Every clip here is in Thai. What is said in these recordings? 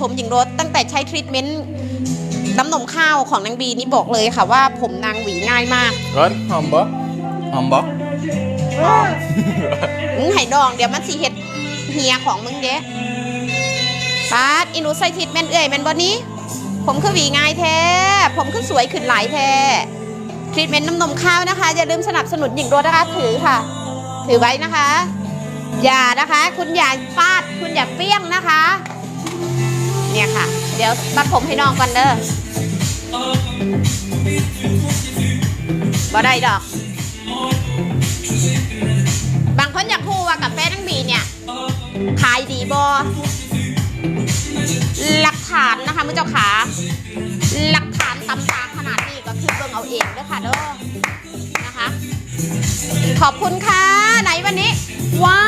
ผมหญิงรถตั้งแต่ใช้ทรีทเมนต์น้ำนมข้าวของนางบีนี่บอกเลยค่ะว่าผมนางหวีง่ายมาก Ron, hom bo. Hom bo. มึงไห้ดองเดี๋ยวมันสีเห็ดเฮียของมึงเด้ปาดอินูใส่ทรีทเมนต์เอ้ยแมันบอนี้ ผมคือหวีง่ายแท้ ผมคือสวยขึ้นหลายแท้ทรีทเมนต์น้ำนมข้าวนะคะ อย่าลืมสนับสนุนหญิงรถนะคะถือค่ะ ถือไว้นะคะ อย่านะคะ คุณอย่าฟาด คุณอย่าเปี้ยงนะคะ เนี่ยค่ะ เดี๋ยวมัดผมให้น้องก่อนเด้อบ่ได้ดอก บางคนอยากพูดว่ากาแฟทั้งบีเนี่ย ขายดีบอหลักฐานนะคะมือเจ้าขาหลักฐานตำตาขนาดนี้ก็คือเบิ่งเอาเองเด้อค่ะเด้อนะคะ ขอบคุณค่ะ ไหนวันนี้ ว้า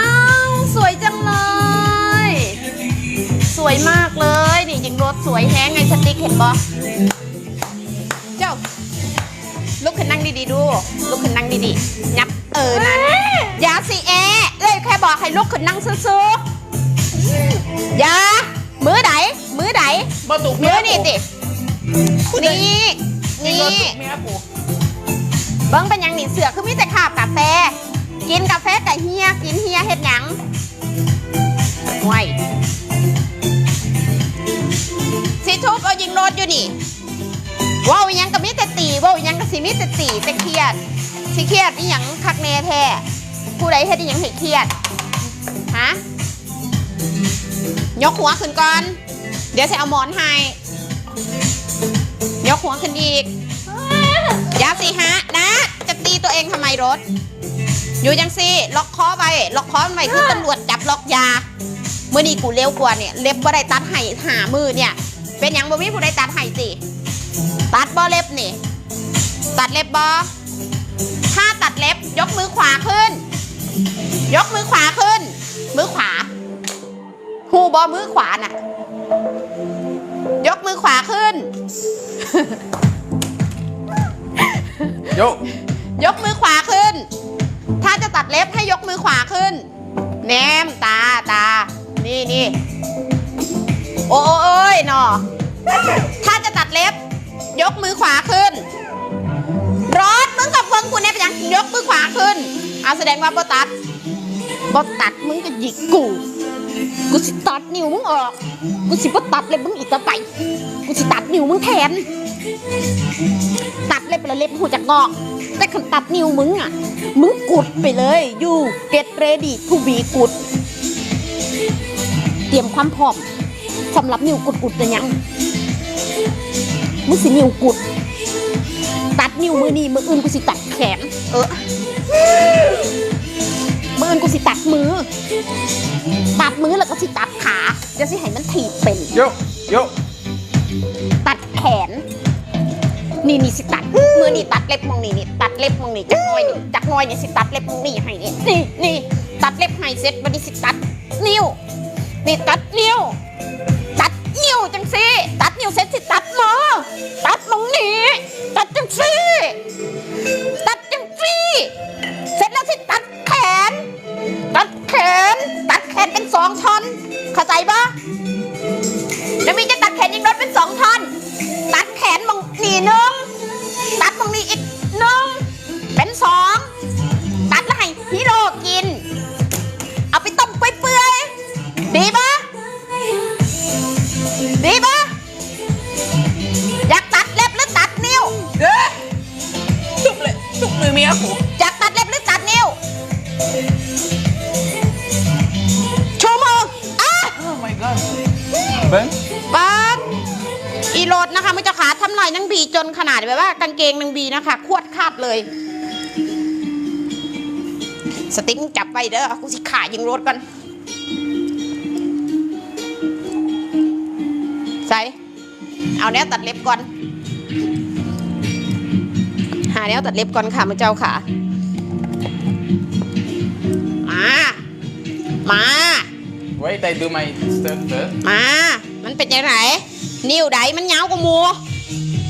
ว สวยจังเลย สวยมากเลย ถสวยแฮงไงสติ๊กเห็นบอเจ้า ลุกขึ้นนั่งดีๆดู ลุกขึ้นนั่งดีๆงับเออนั่นอย่าสิแอะเลยแค่บอกให้ลุกขึ้นนั่งซื่อๆอย่ามือไหนมือไหนบ่ตุกมือนี่ตินี่นี่เมียกูเบิ้งเป็นหยังหนีเสือคือมีแต่ขาบกาแฟ กินกาแฟแต่เฮียกินเฮียเฮ็ด นี่ว้าวยังก็มีแต่ตีว้าวยังก็สิมีแต่ตีแต่เครียดสิเครียดอีหยังคักแน่แท้ผู้ใดเฮ็ดอีหยังให้เครียดฮะยกหัวขึ้นก่อน เดี๋ยวจะเอาหมอนให้ยกหัวขึ้นอีกอยาสิฮะนะ จะตีตัวเองทำไมรถ อยู่ยังสิล็อกคอไว้ล็อกคอไว้คือตำรวจจับล็อกยาเมื่อนี้กูเร็วกว่าเนี่ยเล็บบ่ได้ตัดให้หามือเนี่ย เป็นหยังบ่มีผู้ใดตัดให้สิตัดบ่เล็บนี่ ตัดเล็บบ่ถ้าตัดเล็บยกมือขวาขึ้น ยกมือขวาขึ้น มือขวาหูบอมือขวาน่ะ ยกมือขวาขึ้น Yo. ยกมือขวาขึ้น ถ้าจะตัดเล็บให้ยกมือขวาขึ้น แนมตาตา นี่นี่โอ้โอ้ยหนอ ถ้าจะตัดเล็บ ยกมือขวาขึ้นรถมึงกับเฟิงกูเนี่ยเป็นยังยกมือขวาขึ้น เอาแสดงว่าบ่ตัดบ่ตัดมึงก็หยิกกู กูสิตัดนิ้วมึงออก กูสิบ่ตัดเล็บมึงอีกต่อไป กูสิตัดนิ้วมึงแทน ตัดเล็บแล้วเล็บหูจากงอก แต่คันตัดนิ้วมึงอะ มึงกุดไปเลยยูเกตเรดี้ทูบีกุด เตรียมความพร้อมสำหรับนิ้วกุดกุดนะยัง มึงสินิ้วกุด ตัดนิ้วมือนี่มืออื่นกูสิตัดแขน เออมืออื่นกูสิตัดมือ ตัดมือแล้วก็สิตัดขาจะสิให้มันถีบเป็น Yo. Yo. ตัดแขน นี่นี่สิตัด มือนี่ตัดเล็บมองนี่นี่ตัดเล็บมองนี่จักหน้อยนี่จักหน้อยนี่สิตัดเล็บมองนี่ให้นี่นี่นี่ตัดเล็บให้เสร็จบัดนี้สิตัดนิ้ว นี่ตัดนิ้ว ตัดนิ้วจังสิตัด นิ้วเซ็ตสิตัดมอตัดมองนี้ตัดจังสิาดแบบว่ากางเกงนางบีนะคะ ควดคาดเลย สติ๊กจับไปเด้อกูสิขายิงรถก่อนใส่เอาแนวตัดเล็บก่อน หาแนวตัดเล็บก่อนค่ะมือเจ้าค่ะ มา มา Wait, I do my stuff first. มา มันเป็นยังไงนิ้วใดมันยาวกว่าหมู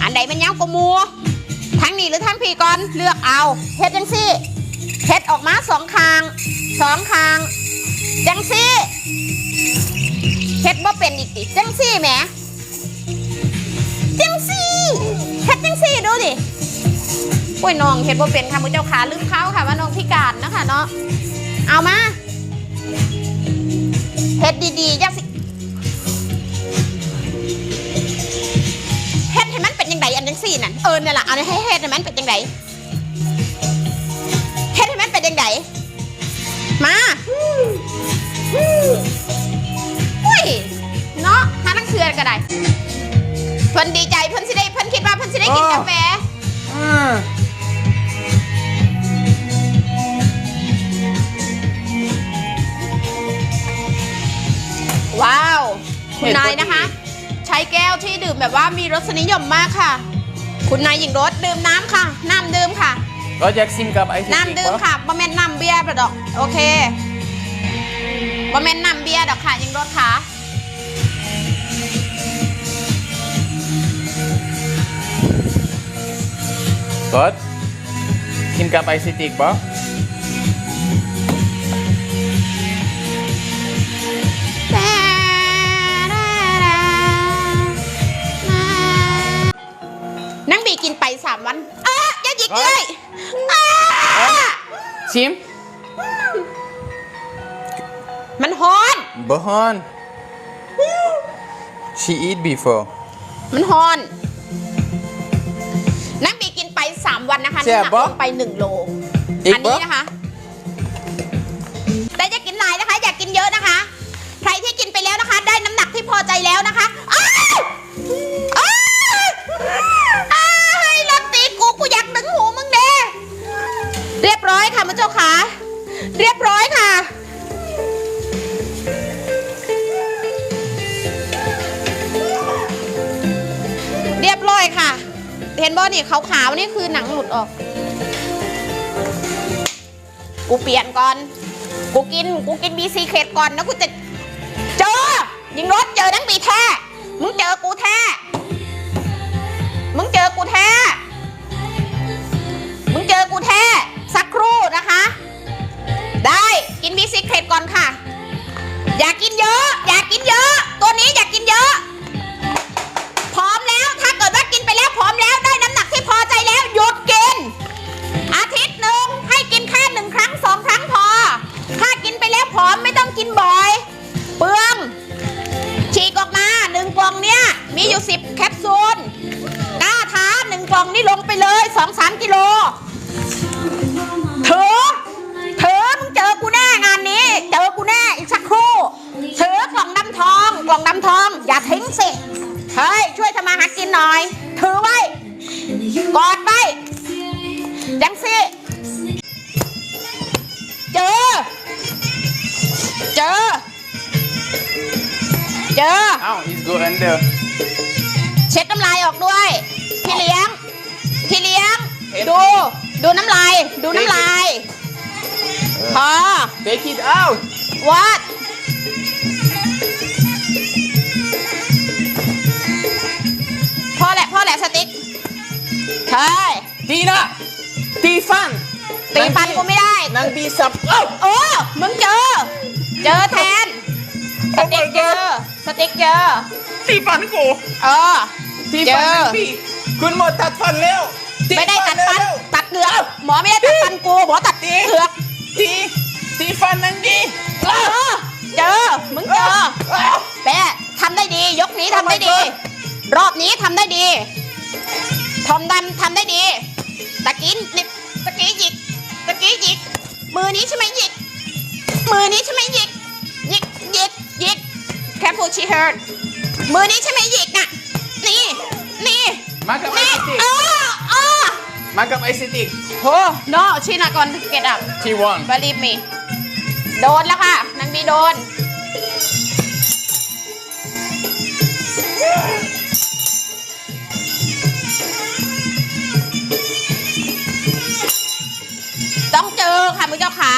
อันใดมันยาวกว่าหมูทั้งนี้หรือทั้งพี่ก่อนเลือกเอาเฮ็ดจังซี่เฮ็ดออกมาสองคางสองคางจังซี่เฮ็ดบ่เป็นอีกติจังซี่แหมจังซี่เฮ็ดจังซี่ดูดิโอ้ยน้องเฮ็ดบ่เป็นค่ะมือเจ้าขาลืมเขาค่ะว่าน้องพิการนะคะเนาะเอามาเฮ็ดดีๆจังสิ เป็นยังไงอันจังซี่นั่นเออเนี่ยล่ะเอาให้เฮ็ดให้มันเป็นยังไงเฮ็ดให้มันเป็นยังไงมาอุ้ยเนาะหานังเสือก็ได้เพิ่นดีใจเพิ่นสิได้เพิ่นคิดว่าเพิ่นสิได้กินกาแฟอืมว้าว คุณนายนะคะ ใช้แก้วที่ดื่มแบบว่ามีรสนิยมมากค่ะ คุณนายหญิงรสดื่มน้ำค่ะ น้ำดื่มค่ะก็อยากซิมกับไอซิน้ำดื่มค่ะบะเม็นน้ำเบียร์ประดอก โอเคบะเม็นน้ำเบียร์ดอกค่ะหญิงรสค่ะก็กินกับไอซิติกปะ เลยอ้าชิม มันฮ้อนบะฮอน she eat before มันฮอนนักบีกินไป 3 วันนะคะแซ่น้ำบหนักบ่ลงไป 1 โล อีกอันนี้บ่นะคะ แต่จะกินหลายนะคะ อย่ากินเยอะนะคะ ใครที่กินไปแล้วนะคะ ได้น้ำหนักที่พอใจแล้วนะคะอ้าว ค่ะมุเจ้าขาเรียบร้อยค่ะเรียบร้อยค่ะ เห็นบ่นี่ขาวๆนี่คือหนังหลุดออก กูเปลี่ยนก่อน กูกิน กูกินบีซีเคดก่อนนะกูจะ วยทำมาหากินหน่อย ถือไว้ กอดไว้จังสิเจอ เจอ เจอ อ้าว it's go under เช็ดน้ำลายออกด้วย พี่เลี้ยง พี่เลี้ยงเห็นดู ดูน้ำลาย ดูน้ำลาย พอ take it out วั ใช่ตีนะตีฟันตีฟันกูไม่ได้นางบีสับเอ้าโอ้มึงเจอ เจอแทน สติ๊กเจอสติ๊กเจอตีฟันกูเออตีเจฟันอนางบีคุณหมอตัดฟันแล้วไม่ได้ตัดฟันเร็วตัดเกลือกหมอไม่ได้ตัดฟันกูหมอตัดตีเกลือกตีตีฟันนางบีเออเจอมึงเจออ้าวแปะทำได้ดี ยกนี้ทำได้ดี Oh my รอบนี้ทำได้ดี ทอมดำทำได้ดีตะกี้นิดตะกี้หยิกตะกี้หยิกมือนี้ใช่ไหมหยิกมือนี้ใช่ไหมหยิกหยิกหยิกหยิก careful she hurt มือนี้ใช่ไหมหยิกน่ะนี่นี่มากับไอนี่ซิติกอ้ออ้อมากับไอซิติก โห no she not gonna get up ที่วอน believe me โดนแล้วค่ะนางบีโดน ต้องเจอค่ะมือเจ้าขา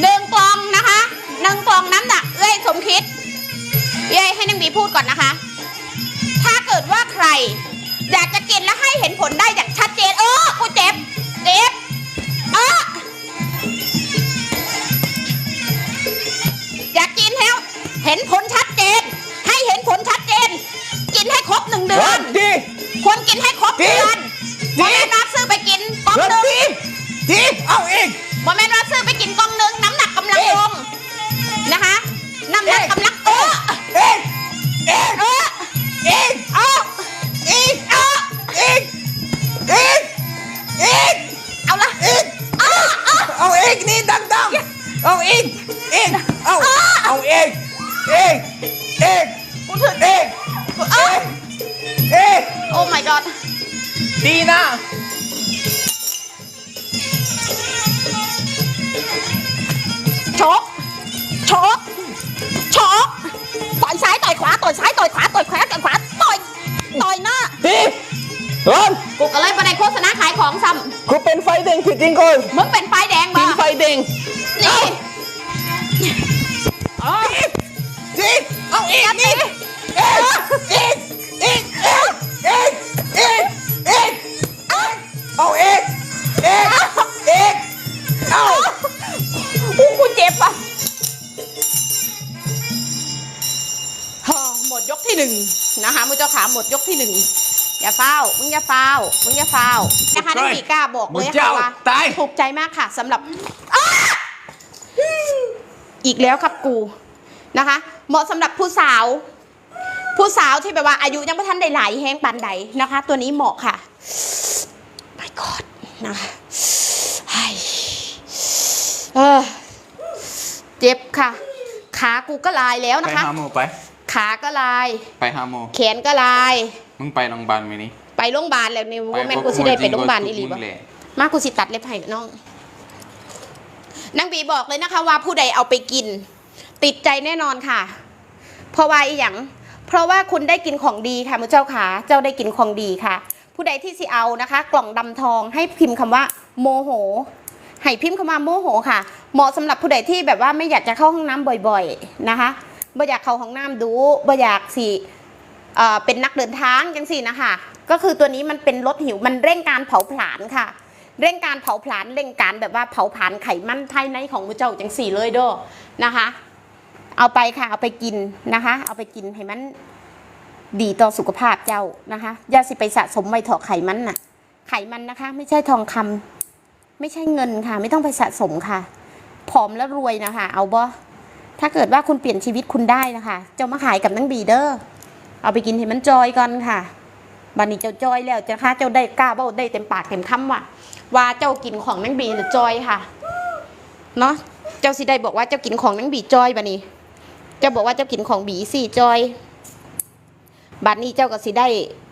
หนึ่งกล่องนะคะหนึ่งกล่องน้ำหนักเอ้ยสมคิดเอ้ยให้นางบีพูดก่อนนะคะ ถ้าเกิดว่าใคร อยากจะกินและให้เห็นผลได้อย่างชัดเจนเออกูเจ็บเจ็บเอออยากกินแล้ว เห็นผลชัดเจนเดือน ดี ควรกินให้ครบจริเดืงอนจริโมงเมนว่าซื้อไปกินกล่องเงินหนึ่งดีดี เอาอีกโมเมนว่าซื้อไปกินกล่องหนึ่งน้ำหนักกำลังลงนะคะน้ำหนักกำลังเออเอ็กเอ็กเออเอ็กเอาอีกเอาอีกอีกอีกเอาละอีกเอาอีกนี่ดังๆเอาอีกอีกเอาเอาอีกอีกอีกกูถึงอีกเอ้าอีก โอ้ my god ดีนะ ชกชกชกต่อยซ้ายต่อยขวาต่อยซ้ายต่อยขวาต่อยขวาต่อยขวาต่อยต่อยหน้าดีเริ่มกูก็เลยไปในโฆษณาขายของซ้กูเป็นไฟเด้งคือจริงคนำมึงเป็นไฟแดงกิบ่นไฟเด้งนี่อ๋อดีเอาอีกยัดนี่ดิอีกอีกอีกอีกอีกอีกเอาอีกอีกอีกเอา อู้กูเจ็บอะฮ่าหมดยกที่หนึ่งนะคะมึงเจ้าขาหมดยกที่หนึ่งอย่าเฝ้า มึงอย่าเฝ้า มึงอย่าเฝ้านะคะนักปีกล้าบอกเลยค่ะว่าตายถูกใจมากค่ะสำหรับอ้าอีกแล้วครับกูนะคะ เหมาะสำหรับผู้สาว ผู้สาวที่แบบว่าอายุยังไม่ทันได้หลายแห้งปานใดนะคะ ตัวนี้เหมาะค่ะ my god นะคะไอ้เออ เจ็บค่ะ ขากูก็ลายแล้วไปนะคะ หาหมอไป ขาก็ลาย ไปหาหมอแขนก็ลาย มึงไปโรงพยาบาลไหมนี่ไปโรงพยาบาลแล้วนี่ว่าแม่นกูสิได้ไปโรงพยาบาลอีหลีมึบ่งแหละมากูสิตัดเล็บให้น้อง นางบีบอกเลยนะคะ ว่าผู้ใดเอาไปกิน ติดใจแน่นอนค่ะ เพราะว่าอีหยังเพราะว่าคุณได้กินของดีค่ะมือเจ้าขาเจ้าได้กินของดีค่ะ ผู้ใดที่สิเอานะคะ กล่องดำทองให้พิมพ์คำว่า โมโห ให้พิมพ์คำว่าโมโหค่ะ เหมาะสำหรับผู้ใดที่แบบว่าไม่อยากจะเข้าห้องน้ำบ่อยๆนะคะบ่อยากเข้าห้องน้ำดูบ่อยากสิเอ่อเป็นนักเดินทางจังสี่นะคะก็คือตัวนี้มันเป็นรถหิวมันเร่งการเผาผลาญค่ะ เร่งการเผาผลาญเร่งการแบบว่าเผาผลาญไขมันภายในของมือเจ้าจังสี่เลยเด้อนะคะ เอาไปค่ะเอาไปกินนะคะ เอาไปกินให้มันดีต่อสุขภาพเจ้านะคะอย่าสิไปสะสมไว้เถอไขมันน่ะ ไขมันนะคะ ไม่ใช่ทองคำ ไม่ใช่เงินค่ะ ไม่ต้องไปสะสมค่ะผอมแล้วรวยนะคะ เอาบ่ถ้าเกิดว่าคุณเปลี่ยนชีวิตคุณได้นะคะ เจ้ามาขายกับนังบีเดอร์เอาไปกินให้มันจอยก่อนค่ะบันนี้เจ้าจอยแล้วจ้ะค่ะเจ้าได้กล้าเบ้าได้เต็มปากเต็มคำว่าว่าเจ้ากินของนังบีหรือจอยค่ะเนาะเจ้าสิได้บอกว่าเจ้ากินของนังบีจอยบันนี้ เจ้าบอกว่าเจ้ากินของบีสี่จอยบัดนี้เจ้าก็สิได้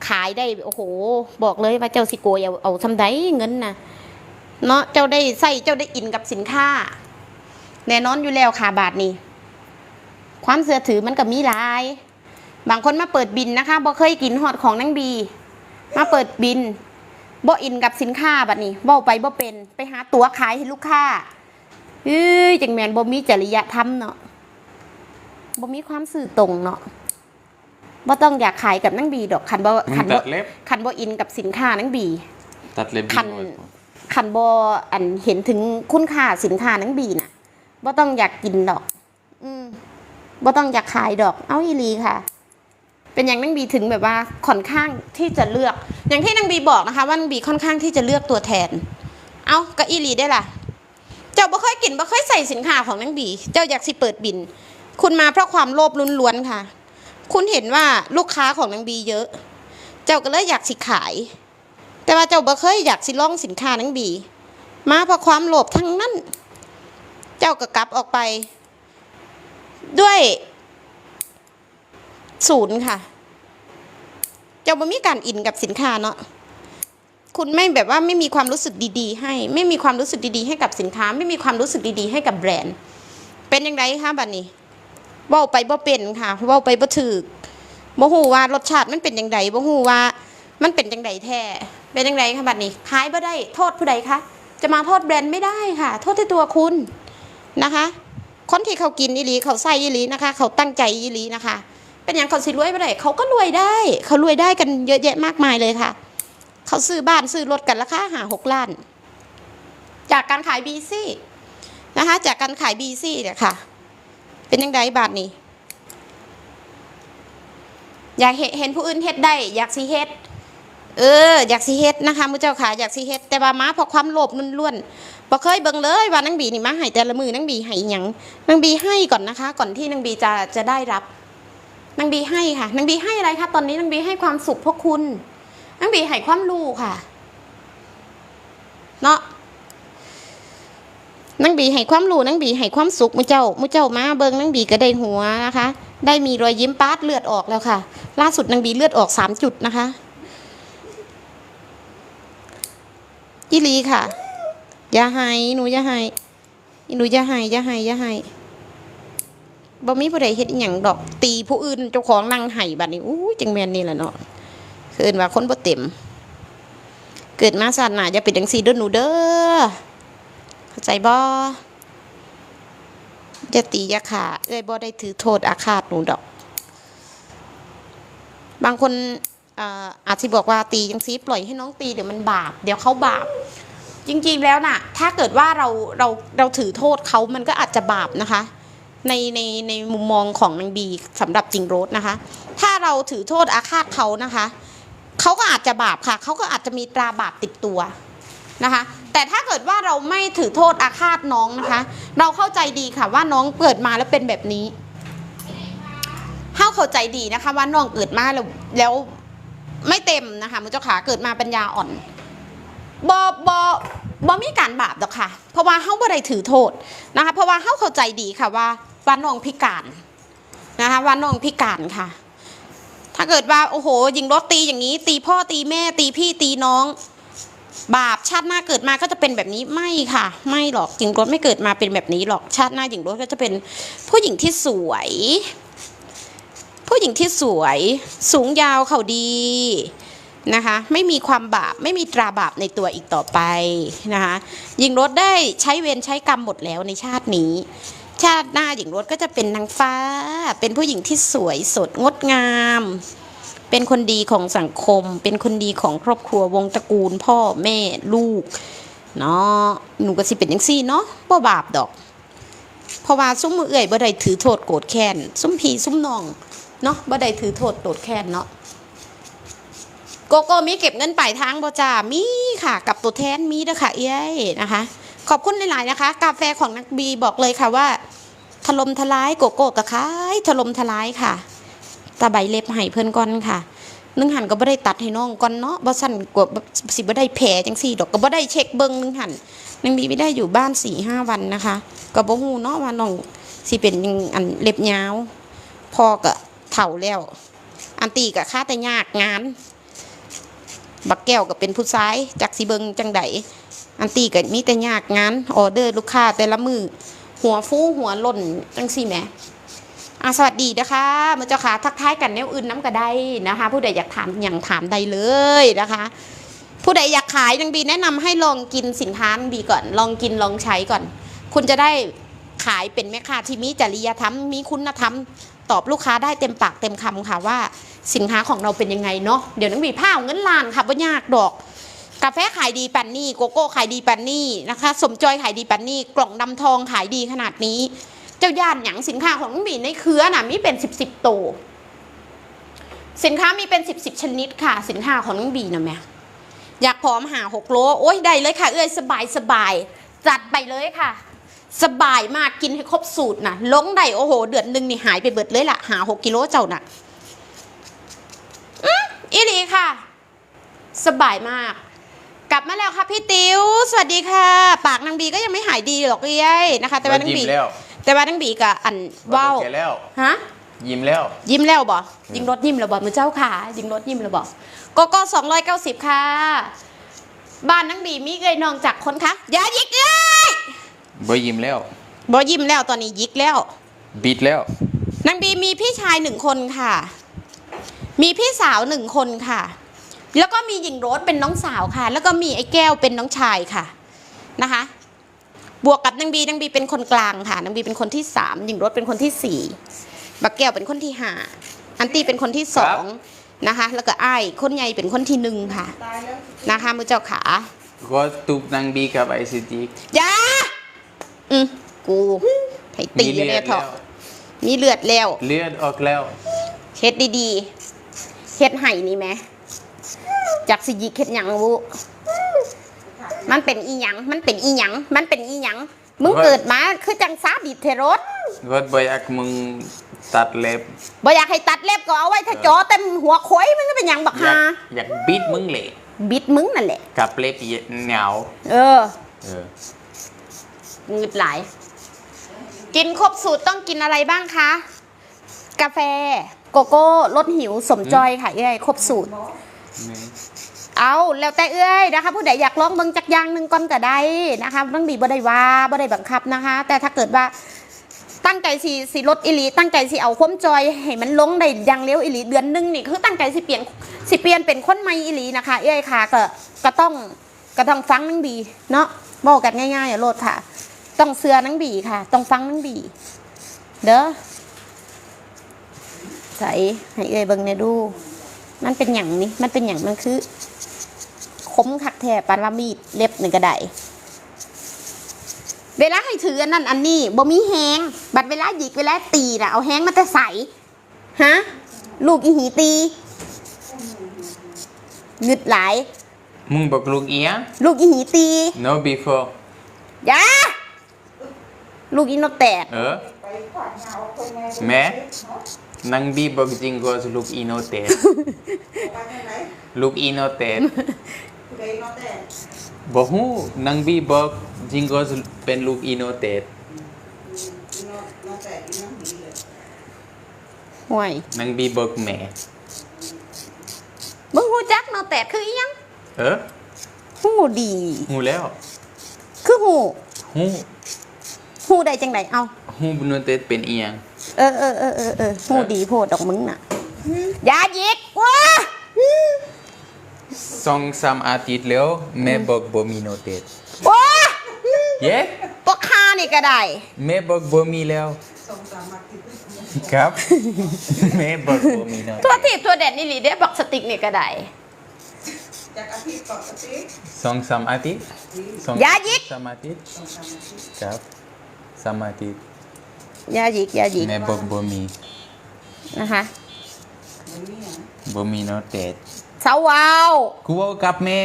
ขายได้โอ้โห บอกเลยว่าเจ้าสิโกยเอาเอาทำไดเงินนะ เนาะเจ้าได้ใส่เจ้าได้อินกับสินค้า แน่นอนอยู่แล้วค่ะบาทนี้ ความเสื่อถือมันก็มีหลาย บางคนมาเปิดบินนะคะบ่เคยกินฮอดของนังบี มาเปิดบินบ่อินกับสินค้าบัดนี้บ่ไปบ่เป็นไปหาตั๋วขายให้ลูกค้าเอ้ยจังแมนบ่มีจริยธรรมเนาะบ่มีความสื่อตรงเนาะบ่ต้องอยากขายกับนังบีดอกคันบ่มึงคันตับ่ดเล็บคันบ่อินกับสินค้านังบี ตัดเล็บดีคันกว่าคันบ่อันเห็นถึงคุณค่าสินค้านังบีน่ะบ่ต้องอยากกินดอก อืมบ่ต้องอยากขายดอก เอาอีลีค่ะ เป็นอย่างนังบีถึงแบบว่าค่อนข้างที่จะเลือก อย่างที่นางบีบอกนะคะ ว่านางบีค่อนข้างที่จะเลือกตัวแทน เอาก็อีลีได้ล่ะ เจ้าบ่เคยกินบ่เคยใส่สินค้าของนางบี เจ้าอยากสิเปิดบิน คุณมาเพราะความโลภล้วนๆค่ะ คุณเห็นว่าลูกค้าของนางบีเยอะ เจ้าก็เลยอยากสิขาย แต่ว่าเจ้าบ่เคยอยากสิล่องสินค้านางบี มาเพราะความโลภทั้งนั้น เจ้าก็กลับออกไป ด้วยศูนย์ค่ะ เจ้าบ่มีการอินกับสินค้าเนาะคุณไม่แบบว่าไม่มีความรู้สึกดีๆ ให้ ไม่มีความรู้สึกดีๆ ให้กับสินค้า ไม่มีความรู้สึกดีๆ ให้กับแบรนด์ เป็นยังไงคะบัดนี้ว้าไปบ่เป็นค่ะว้าไปบ่ถูกบ่ฮู้ว่ารสชาติมันเป็นยังไงบ่ฮู้ว่ามันเป็นยังไงแท้ เป็นยังไงคะบัดนี้ขายบ่ได้โทษผู้ใดคะจะมาโทษแบรนด์ไม่ได้ค่ะ โทษที่ตัวคุณนะคะ คนที่เขากินอีหลีเขาใส่อีหลีนะคะ เขาตั้งใจอีหลีนะคะ เป็นอย่างเขาสิรวยไปได้เขาก็รวยได้ เขารวยได้กันเยอะแยะมากมายเลยค่ะ เขาซื้อบ้านซื้อรถกันราคาหาหกล้าน จากการขายบีซี่นะคะ จากการขายบีซี่เนี่ยค่ะ เป็นยังไงบาทนี้อยากเห็นเห็นผู้อื่นเฮ็ดได้ อยากสิเฮ็ด เออ อยากสิเฮ็ดนะคะมุเจ้าขาอยากสิเฮ็ดแต่ว่ามาเพราะความโลภล้วนๆบ่เคยเบิ่งเลยว่านังบีนี่มาให้แต่ละมือนังบีให้อิหยังนังบีให้ก่อนนะคะ ก่อนที่นังบีจะจะได้รับนังบีให้ค่ะนังบีให้อะไรคะตอนนี้นังบีให้ความสุขพวกคุณนังบีให้ความรู้ค่ะเนาะนังบีให้ความรู้นังบีให้ความสุขมุเจ้ามุเจ้ามาเบิ่งนังบีก็ได้หัวนะคะ ได้มีรอยยิ้มปาดเลือดออกแล้วค่ะ ล่าสุดนังบีเลือดออกสามจุดนะคะ อีหลีค่ะ อย่าให้หนูอย่าให้หนูอย่าให้อย่าให้อย่าให้บ่มีผู้ใดเฮ็ดอีหยังดอก ตีผู้อื่นเจ้าของนั่งไห้บัดนี้อู้จังแม่นนี่แหละเนาะคือเอิ้นว่าคนบ่เต็ม เกิดมาศาสนาอย่าเป็นจังซี่เด้อหนูเด้อเข้าใจบ่อย่าตีอย่าขาเอ้ยบ่ได้ถือโทษอาฆาตหนูดอก บางคน อาจจะบอกว่าตียังซีปล่อยให้น้องตีเดี๋ยวมันบาป เดี๋ยวเขาบาป จริงๆแล้วน่ะ ถ้าเกิดว่าเราเราเราถือโทษเขามันก็อาจจะบาปนะคะ ในในในมุมมองของนางบีสำหรับจิงโรสนะคะ ถ้าเราถือโทษอาฆาตเขานะคะเขาก็อาจจะบาปค่ะเขาก็อาจจะมีตราบาปติดตัวนะคะ แต่ถ้าเกิดว่าเราไม่ถือโทษอาฆาตน้องนะคะ เราเข้าใจดีค่ะว่าน้องเกิดมาแล้วเป็นแบบนี้เฮาเข้าใจดีนะคะว่าน้องเกิดมาแล้วแล้ว ไม่เต็มนะคะมุเจ้าขาเกิดมาปัญญาอ่อนบอบอบอมีการบาปหรอกค่ะ เพราะว่าเฮาบ่ได้ถือโทษนะคะ เพราะว่าเฮาเข้าใจดีค่ะว่าว่าน้องพิการนะคะว่าน้องพิการค่ะ ถ้าเกิดว่าโอ้โห ยิงรถตีอย่างนี้ ตีพ่อตีแม่ ตีพี่ตีน้อง บาปชาติหน้าเกิดมาก็จะเป็นแบบนี้ไม่ค่ะ ไม่หรอกหญิงรถไม่เกิดมาเป็นแบบนี้หรอกชาติหน้าหญิงรถก็จะเป็นผู้หญิงที่สวย ผู้หญิงที่สวยสูงยาวเขาดีนะคะไม่มีความบาปไม่มีตราบาปในตัวอีกต่อไปนะคะหญิงรถได้ใช้เวรใช้กรรมหมดแล้วในชาตินี้ ชาติหน้าหญิงรถก็จะเป็นนางฟ้า เป็นผู้หญิงที่สวยสดงดงาม เป็นคนดีของสังคม เป็นคนดีของครอบครัววงตระกูล พ่อแม่ลูกเนาะหนูก็สิเป็นยังซี่เนาะบ่บาปดอก เพราะว่าซุ้มมือเอื่อยบ่ได้ถือโทษโกรธแค้นซุ้มพีซุ้มนอง เนาะบ่ได้ถือโทษโกรธแค้นเนาะโกโก้มีเก็บเงินปลายทางบ่จ้ามีค่ะ กับตัวแทนมีเด้อค่ะ เอ้ยนะคะ ขอบคุณหลาย ๆ นะคะ กาแฟของนักบีบอกเลยค่ะว่า ถล่มทลายโกโก้กะขายถล่มทลายค่ะตาใบเล็บให้เพิ่นก่อนค่ะนึงหันก็บ่ได้ตัดให้น้องก่อนเนาะบ่สั่นกว่าสิบ่ได้แผลจังซี่ดอกก็บ่ได้เช็คเบิ่งนึงหันนังบีไม่ได้อยู่บ้าน4-5วันนะคะ ก็บ่ฮู้เนาะว่าน้องสิเป็นอันเล็บยาว พอก็ เฒ่าแล้ว อันตีก็ค่าแต่ยากงาน บักแก้วก็เป็นผู้ชายจักสิเบิงจังไดอันตีก็มีแต่ยากงานออเดอร์ลูกค้าแต่ละมือหัวฟูหัวหล่นจังสี่แหมอะสวัสดีนะคะมือเจ้าขาทักทายกันแนวอื่นน้ำกระไดนะคะ ผู้ใดอยากถามอย่างถามใดเลยนะคะ ผู้ใดอยากขายนางบีแนะนำให้ลองกินสินค้านางบีก่อน ลองกินลองใช้ก่อน คุณจะได้ขายเป็นแม่ค้าที่มีจริยธรรมมีคุณธรรม ตอบลูกค้าได้เต็มปากเต็มคำค่ะว่าสินค้าของเราเป็นยังไงเนาะเดี๋ยวนังบีผ้าเงินล้านค่ะว่ายากดอก กาแฟขายดีปันนี่โกโก้ขายดีปันนี่นะคะ สมจอยขายดีปันนี่กล่องดำทองขายดีขนาดนี้ เจ้าย่านหยังสินค้าของนังบีในเครือน่ะมีเป็นสิบสิบโตวสินค้ามีเป็นสิบสิบชนิดค่ะ สินค้าของนังบีนะแม่อยากผอมหาหกโลโอ้ยได้เลยค่ะ เอ้ยสบายสบายจัดไปเลยค่ะ สบายมากกินให้ครบสูตรนะลงได้โอ้โห เดือนหนึ่งนี่หายไปเบิดเลยล่ะ หาหกกิโลเจ้าน่ะอืมอีหลีค่ะ สบายมาก กลับมาแล้วค่ะพี่ติ๋วสวัสดีค่ะ ปากนางบีก็ยังไม่หายดีหรอกเอ้ยนะคะ แต่ว่านางบียิ้มแล้วแต่ว่านางบีกับอันว้าวแกแล้วฮะยิ้มแล้ว ยิ้มแล้วบ่ยิงรถยิ้มแล้วบ่มือเจ้าค่ะยิงรถยิ้มแล้วบ่โกโก้สองร้อยเก้าสิบค่ะ บ้านนางบีมีเอ้ยน้องจากคนคะอย่ายิกเอ้ย บ่ยิ้มแล้วบ่ยิ้มแล้วตอนนี้ยิกแล้ว บิดแล้ว นางบีมีพี่ชายหนึ่งคนค่ะ มีพี่สาวหนึ่งคนค่ะ แล้วก็มีหญิงโรสเป็นน้องสาวค่ะ แล้วก็มีไอ้แก้วเป็นน้องชายค่ะนะคะ บวกกับนางบีนางบีเป็นคนกลางค่ะนางบีเป็นคนที่สามหญิงโรสเป็นคนที่สี่บักแก้วเป็นคนที่ห้าอันตี้เป็นคนที่สองนะคะ แล้วก็ไอ้ายคนใหญ่เป็นคนที่หนึ่งค่ะ นะคะมือเจ้าขา ก็ตุบนางบีกับไอซีจีอยา อืมกูให้ตีมีอยู่เลืเนี่อยดเถแล้อะวมีเลือดแล้ว เลือดออกแล้วเฮ็ดดีเฮ็ดไห้นี่แหมจากสิหยิกเฮ็ดหยังวุมันเป็นอีหยัง มันเป็นอีหยัง มันเป็นอีหยัง มึงเกิดมาคือจังซาดิเทรสก็บ่อยากมึงตัดเล็บบ่อยากให้ตัดเล็บก็เอาไว้ถ้าจอเต็มหัวโขยมันก็เป็นหยังบักอยาฮากอยากบิดมึงเลยบิดมึงนั่นแหละกับเล็บเหนียวเออเออ งึดหลาย กินครบสูตรต้องกินอะไรบ้างคะ กาแฟโกโก้ลดหิวสมจอยค่ะเอ้ยครบสูตรนี่เอาแล้วแต่เอ้ยนะคะ ผู้ใดอยากลองเบิ่งจักอย่างหนึ่งก่อนก็ได้นะคะต้องดีบ่ได้ว่าบ่ได้บังคับนะคะ แต่ถ้าเกิดว่าตั้งใจสิสิลดอิลีตั้งใจสิเอาความจอยให้มันลงได้อย่างเร็วอิลีเดือนหนึงนี่คือตั้งใจสิเปลี่ยนสิเปลี่ยนเป็นคนใหม่อิลีนะคะ เอ้ยค่ะก็ก็ต้องก็ต้องฟังนังบีเนาะบอกกันง่ายๆอะโลดค่ะ ต้องเสือนังบีค่ะ ต้องฟังนังบี เด้อใส่ให้เอ้ยเบิ่งเนี่ยดู มันเป็นอย่างนี้ มันเป็นอย่างมันคือคมคักแท้ปานว่ามีดเล็บหนึ่งกระไดเวลาให้ถืออันนั้นอันนี้บ่มีแหงบัดเวลาหยิกเวลาตีน่ะเอาแหงมาแต่ใสฮะลูกอีหีตีงึดหลายมึงบอกลูกเอียงลูกอีหีตี no before อยา ลูกอีโนแตก เออแม่นังบีบอกจริงก็ลูกอีโนเตดลูกอีโนเตดบอกฮู้นังบีบอกจริงก็เป็นลูกอีโนเตดห่วยนังบีบอกแม่มึงหูจักโนแตกคืออีหยังเออหูดีฮู้แล้ว คือหูฮู้ หูได้จังไดเอาฮู้โนเตดเป็นเอียงเออเออเออเออเออหูดีโพดดอกมึงน่ะอยาหยิกว้าสองสามอาทิตย์แล้วแม่บอกบ่มีโนเตดว้าเย้ปกคานี่ก็ได้แม่บอกบ่มีแล้วครับแม่บอกบ่มีโนเตตัวดทีบตัวเด่นนี่หลีเด้บอกสติกนี่ก็ได้จากอาทิตย์ต่ออาทิตย์สองสามอาทิตย์สองอย่าหยิกสามอาทิตย์ครับ สามอาทิตย์อยาหยิกอยาหยิกแม่บอกบ่มีนะคะบ่มีโนเตดเสาวาวกูเว้ากับแม่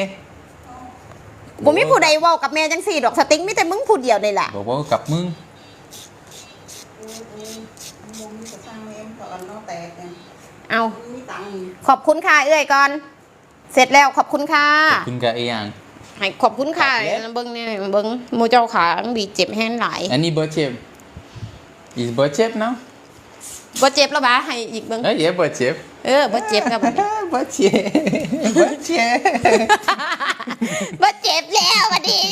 บ่มีผู้ใดเว้ากับแม่จังสี่ดอกสติกมีแต่มึงผู้เดียวนี่แหละบอกเว่ากับมึงมุมจะสร้างเอ็มตอนน้องแตกเนี่ยเอามีตังค์ขอบคุณค่ะเอ้ยก่อน เสร็จแล้วขอบคุณค่ะขอบคุณกับอีหยัง ให้ขอบคุณค่ะบเบิ้งเนี่ยเบิ้งหมูเจ้าขาบีเจ็บแห้งหลาย And he butt chip. He's butt chip now? บ่เจ็บแล้วบ้าให้อีกเบิ้ง Uh, yeah, butt chip. เออบ่เจ็บครับ butt chip. butt chip. บ่เจ็บแล้วบัดนี้